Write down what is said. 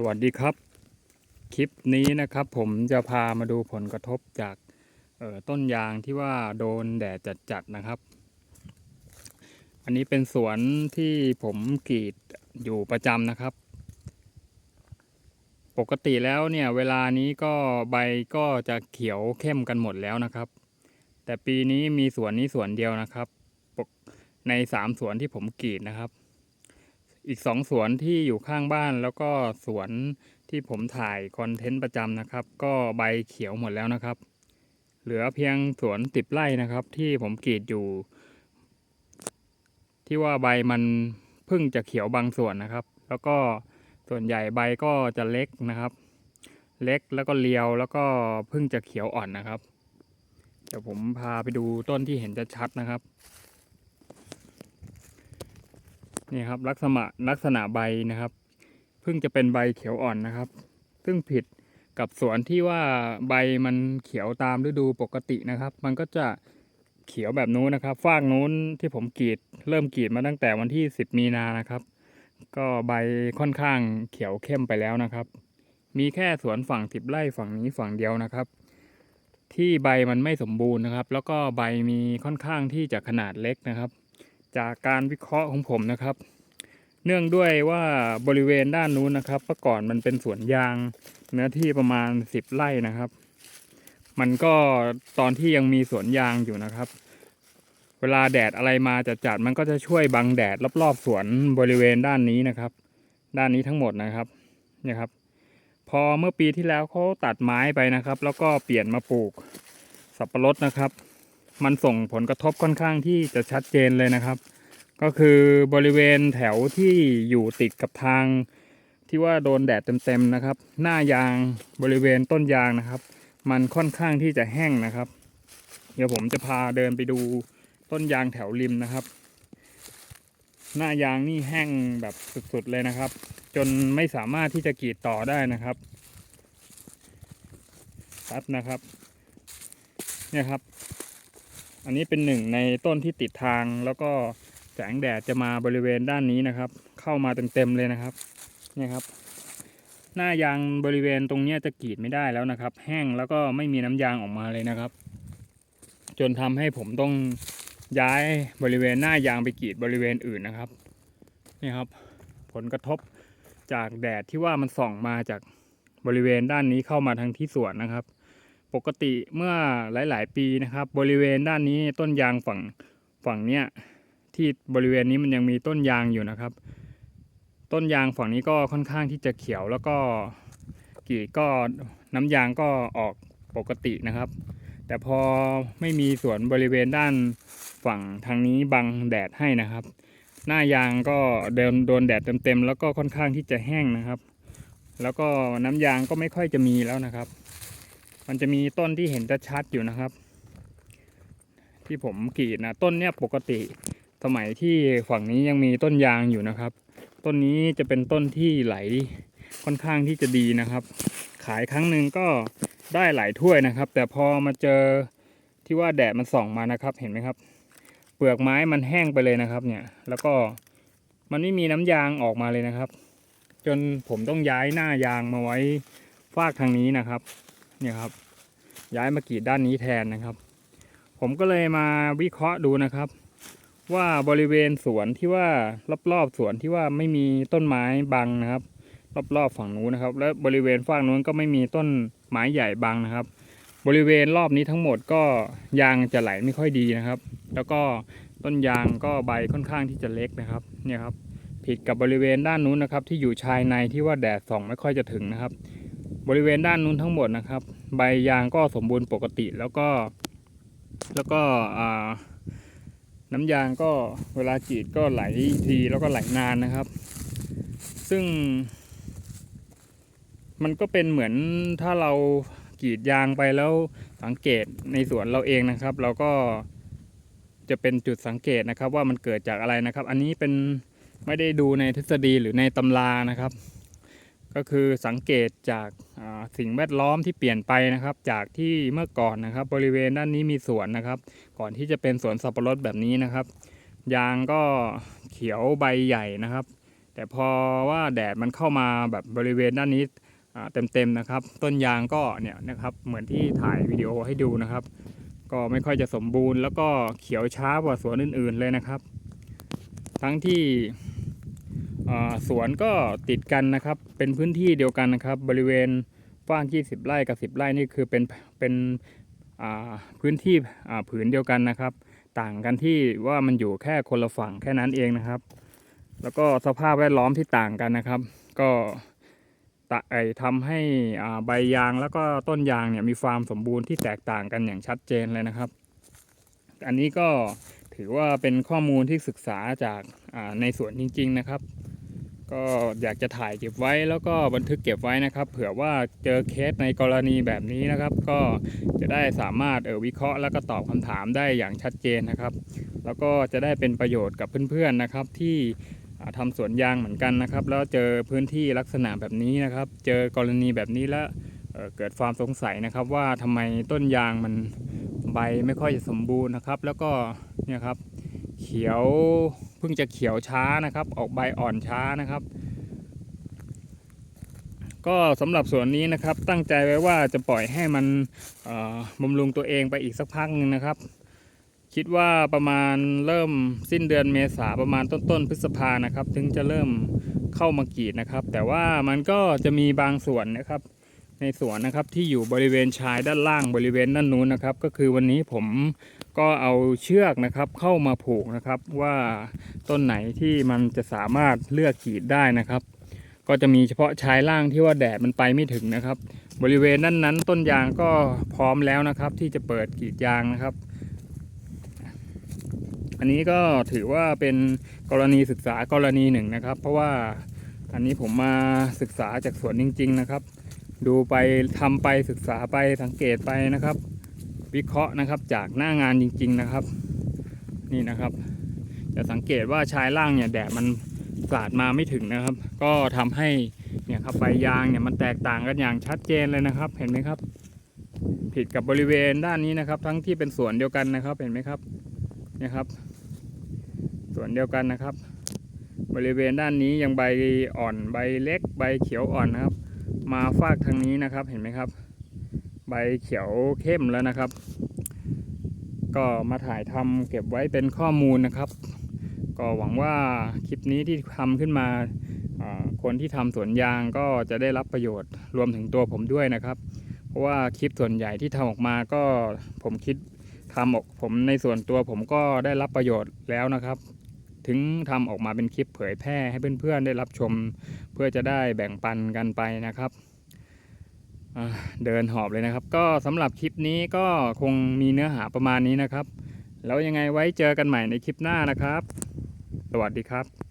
สวัสดีครับ คลิปนี้นะครับ ผมจะพามาดูผลกระทบจากออต้นยางที่ว่าโดนแดดจัดๆนะครับ อันนี้เป็นสวนที่ผมกรีดอยู่ประจำนะครับ ปกติแล้วเนี่ยเวลานี้ก็ใบก็จะเขียวเข้มกันหมดแล้วนะครับ แต่ปีนี้มีสวนนี้สวนเดียวนะครับ ในสามสวนที่ผมกรีดนะครับ อีกสองสวนที่อยู่ข้างบ้านแล้วก็สวนที่ผมถ่ายคอนเทนต์ประจำนะครับ ก็ใบเขียวหมดแล้วนะครับ เหลือเพียงสวนติบไร่นะครับ ที่ผมกรีดอยู่ ที่ว่าใบมันเพิ่งจะเขียวบางส่วนนะครับ แล้วก็ส่วนใหญ่ใบก็จะเล็กนะครับ เล็กแล้วก็เรียวแล้วก็เพิ่งจะเขียวอ่อนนะครับ เดี๋ยวผมพาไปดูต้นที่เห็นจะชัดนะครับ นี่ครับลักษณะลักษณะใบนะครับ เพิ่งจะเป็นใบเขียวอ่อนนะครับ ซึ่งผิดกับสวนที่ว่าใบมันเขียวตามฤดูปกตินะครับ มันก็จะเขียวแบบนู้นนะครับฟากนู้นที่ผมกรีด เริ่มกรีดมาตั้งแต่วันที่ 10 มีนานะครับ ก็ใบค่อนข้างเขียวเข้มไปแล้วนะครับ มีแค่สวนฝั่งสิบไร่ฝั่งนี้ฝั่งเดียวนะครับ ที่ใบมันไม่สมบูรณ์นะครับ แล้วก็ใบมีค่อนข้างที่จะขนาดเล็กนะครับ จากการวิเคราะห์ของผมนะครับ เนื่องด้วยว่าบริเวณด้านนู้นนะครับเมื่อก่อนมันเป็นสวนยางเนื้อที่ประมาณ10ไร่นะครับ มันก็ตอนที่ยังมีสวนยางอยู่นะครับ เวลาแดดอะไรมาจัดจัดๆมันก็จะช่วยบังแดดรอบๆสวนบริเวณด้านนี้นะครับ ด้านนี้ทั้งหมดนะครับนี่ครับ พอเมื่อปีที่แล้วเขาตัดไม้ไปนะครับ แล้วก็เปลี่ยนมาปลูกสับปะรดนะครับ มันส่งผลกระทบค่อนข้างที่จะชัดเจนเลยนะครับ ก็คือบริเวณแถวที่อยู่ติดกับทางที่ว่าโดนแดดเต็มๆนะครับ หน้ายางบริเวณต้นยางนะครับ มันค่อนข้างที่จะแห้งนะครับ เดี๋ยวผมจะพาเดินไปดูต้นยางแถวริมนะครับ หน้ายางนี่แห้งแบบสุดๆเลยนะครับ จนไม่สามารถที่จะกรีดต่อได้นะครับครับนะครับ เนี่ยครับ อันนี้เป็นหนึ่งในต้นที่ติดทางแล้วก็แสงแดดจะมาบริเวณด้านนี้นะครับ เข้ามาเต็มๆเลยนะครับเนี่ยครับ หน้ายางบริเวณตรงนี้จะกรีดไม่ได้แล้วนะครับ แห้งแล้วก็ไม่มีน้ำยางออกมาเลยนะครับ จนทำให้ผมต้องย้ายบริเวณหน้ายางไปกรีดบริเวณอื่นนะครับนี่ครับ ผลกระทบจากแดดที่ว่ามันส่องมาจากบริเวณด้านนี้เข้ามาทางที่สวนนะครับ ปกติเมื่อหลาย ๆ ปีนะครับ บริเวณด้านนี้ต้นยางฝั่งฝั่งเนี้ยที่บริเวณนี้มันยังมีต้นยางอยู่นะครับ ต้นยางฝั่งนี้ก็ค่อนข้างที่จะเขียวแล้วก็กีก็น้ำยางก็ออกปกตินะครับ แต่พอไม่มีสวนบริเวณด้านฝั่งทางนี้บังแดดให้นะครับ หน้ายางก็เดินโดนแดดเต็มๆแล้วก็ค่อนข้างที่จะแห้งนะครับ แล้วก็น้ำยางก็ไม่ค่อยจะมีแล้วนะครับ มันจะมีต้นที่เห็นจะชัดอยู่นะครับ ที่ผมกรีดนะต้นเนี้ยปกติสมัยที่ฝั่งนี้ยังมีต้นยางอยู่นะครับ ต้นนี้จะเป็นต้นที่ไหลค่อนข้างที่จะดีนะครับ ขายครั้งหนึ่งก็ได้หลายถ้วยนะครับ แต่พอมาเจอที่ว่าแดดมันส่องมานะครับเห็นไหมครับ เปลือกไม้มันแห้งไปเลยนะครับ เนี่ย แล้วก็มันไม่มีน้ำยางออกมาเลยนะครับ จนผมต้องย้ายหน้ายางมาไว้ฟากทางนี้นะครับ เนี่ยครับ ย้ายมากรีดด้านนี้แทนนะครับ ผมก็เลยมาวิเคราะห์ดูนะครับ ว่าบริเวณสวนที่ว่ารอบๆสวนที่ว่าไม่มีต้นไม้บังนะครับ รอบๆฝั่งนู้นนะครับ และบริเวณฝั่งนู้นก็ไม่มีต้นไม้ใหญ่บังนะครับ บริเวณรอบนี้ทั้งหมดก็ยางจะไหลไม่ค่อยดีนะครับ แล้วก็ต้นยางก็ใบค่อนข้างที่จะเล็กนะครับ เนี่ยครับผิดกับบริเวณด้านนู้นนะครับ ที่อยู่ชายในที่ว่าแดดส่องไม่ค่อยจะถึงนะครับ บริเวณด้านนู้นทั้งหมดนะครับ ใบยางก็สมบูรณ์ปกติแล้วก็ แล้วก็น้ำยางก็เวลากรีดก็ไหลดีแล้วก็ไหลนานนะครับ ซึ่ง มันก็เป็นเหมือนถ้าเรากรีดยางไปแล้วสังเกตในสวนเราเองนะครับ เราก็จะเป็นจุดสังเกตนะครับ ว่ามันเกิดจากอะไรนะครับ อันนี้เป็นไม่ได้ดูในทฤษฎีหรือในตำรานะครับ ก็คือสังเกตจากสิ่งแวดล้อมที่เปลี่ยนไปนะครับ จากที่เมื่อก่อนนะครับ บริเวณด้านนี้มีสวนนะครับ ก่อนที่จะเป็นสวนสับปะรดแบบนี้นะครับ ยางก็เขียวใบใหญ่นะครับ แต่พอว่าแดดมันเข้ามาแบบบริเวณด้านนี้เต็มๆนะครับ ต้นยางก็เนี่ยนะครับเหมือนที่ถ่ายวิดีโอให้ดูนะครับ ก็ไม่ค่อยจะสมบูรณ์ แล้วก็เขียวช้ากว่าสวนอื่น ๆเลยนะครับ ทั้งที่ สวนก็ติดกันนะครับ เป็นพื้นที่เดียวกันนะครับ บริเวณกว้าง 20 ไร่กับ 10 ไร่นี่คือเป็นเป็นพื้นที่ผืนเดียวกันนะครับ ต่างกันที่ว่ามันอยู่แค่คนละฝั่งแค่นั้นเองนะครับ แล้วก็สภาพแวดล้อมที่ต่างกันนะครับ ก็ตะไอทำให้อ่าใบยางแล้วก็ต้นยางเนี่ยมีความสมบูรณ์ที่แตกต่างกันอย่างชัดเจนเลยนะครับ อันนี้ก็ถือว่าเป็นข้อมูลที่ศึกษาจากในสวนจริง ๆ นะครับ ก็อยากจะถ่ายเก็บไว้แล้วก็บันทึกเก็บไว้นะครับ เผื่อว่าเจอเคสในกรณีแบบนี้นะครับ ก็จะได้สามารถเออวิเคราะห์แล้วก็ตอบคำถามได้อย่างชัดเจนนะครับ แล้วก็จะได้เป็นประโยชน์กับเพื่อนๆนะครับ ที่อ่าทำสวนยางเหมือนกันนะครับ แล้วเจอพื้นที่ลักษณะแบบนี้นะครับ เจอกรณีแบบนี้แล้วเเกิดความสงสัยนะครับ ว่าทำไมต้นยางมันใบไม่ค่อยจะสมบูรณ์นะครับ แล้วก็เนี่ยครับ เขียวเพิ่งจะเขียวช้านะครับ ออกใบอ่อนช้านะครับ ก็สำหรับสวนนี้นะครับ ตั้งใจไว้ว่าจะปล่อยให้มันเอ่อบำรุงตัวเองไปอีกสักพักหนึงนะครับ คิดว่าประมาณเริ่มสิ้นเดือนเมษาประมาณต้นๆพฤษภานะครับ ถึงจะเริ่มเข้ามากรีดนะครับ แต่ว่ามันก็จะมีบางส่วนนะครับในสวนนะครับที่อยู่บริเวณชายด้านล่างบริเวณด้านนู้นนะครับ ก็คือวันนี้ผม ก็เอาเชือกนะครับเข้ามาผูกนะครับว่าต้นไหนที่มันจะสามารถเลือกกรีดได้นะครับ ก็จะมีเฉพาะชายล่างที่ว่าแดดมันไปไม่ถึงนะครับ บริเวณนั้นนั้นต้นยางก็พร้อมแล้วนะครับ ที่จะเปิดกรีดยางนะครับ อันนี้ก็ถือว่าเป็นกรณีศึกษากรณีหนึ่งนะครับ เพราะว่าอันนี้ผมมาศึกษาจากสวนจริง ๆ นะครับ ดูไปทำไปศึกษาไปสังเกตไปนะครับ วิเคราะห์นะครับจากหน้างานจริง ๆนะครับ นี่นะครับ จะสังเกตว่าชายล่างเนี่ยแดดมันสาดมาไม่ถึงนะครับ ก็ทำให้เนี่ยครับใบยางเนี่ยมันแตกต่างกันอย่างชัดเจนเลยนะครับ เห็นไหมครับ ผิดกับบริเวณด้านนี้นะครับ ทั้งที่เป็นสวนเดียวกันนะครับ เห็นไหมครับเนี่ยครับสวนเดียวกันนะครับ บริเวณด้านนี้ยังใบอ่อนใบเล็ก ใบเขียวอ่อนนะครับ มาฟากทางนี้นะครับเห็นไหมครับ ใบเขียวเข้มแล้วนะครับ ก็มาถ่ายทำเก็บไว้เป็นข้อมูลนะครับ ก็หวังว่าคลิปนี้ที่ทำขึ้นมาคนที่ทำสวนยางก็จะได้รับประโยชน์รวมถึงตัวผมด้วยนะครับ เพราะว่าคลิปส่วนใหญ่ที่ทำออกมาก็ผมคิดทำออกผมในส่วนตัวผมก็ได้รับประโยชน์แล้วนะครับ ถึงทำออกมาเป็นคลิปเผยแพร่ให้เพื่อนๆได้รับชม เพื่อจะได้แบ่งปันกันไปนะครับ เดินหอบเลยนะครับ ก็สำหรับคลิปนี้ก็คงมีเนื้อหาประมาณนี้นะครับ แล้วยังไงไว้เจอกันใหม่ในคลิปหน้านะครับ สวัสดีครับ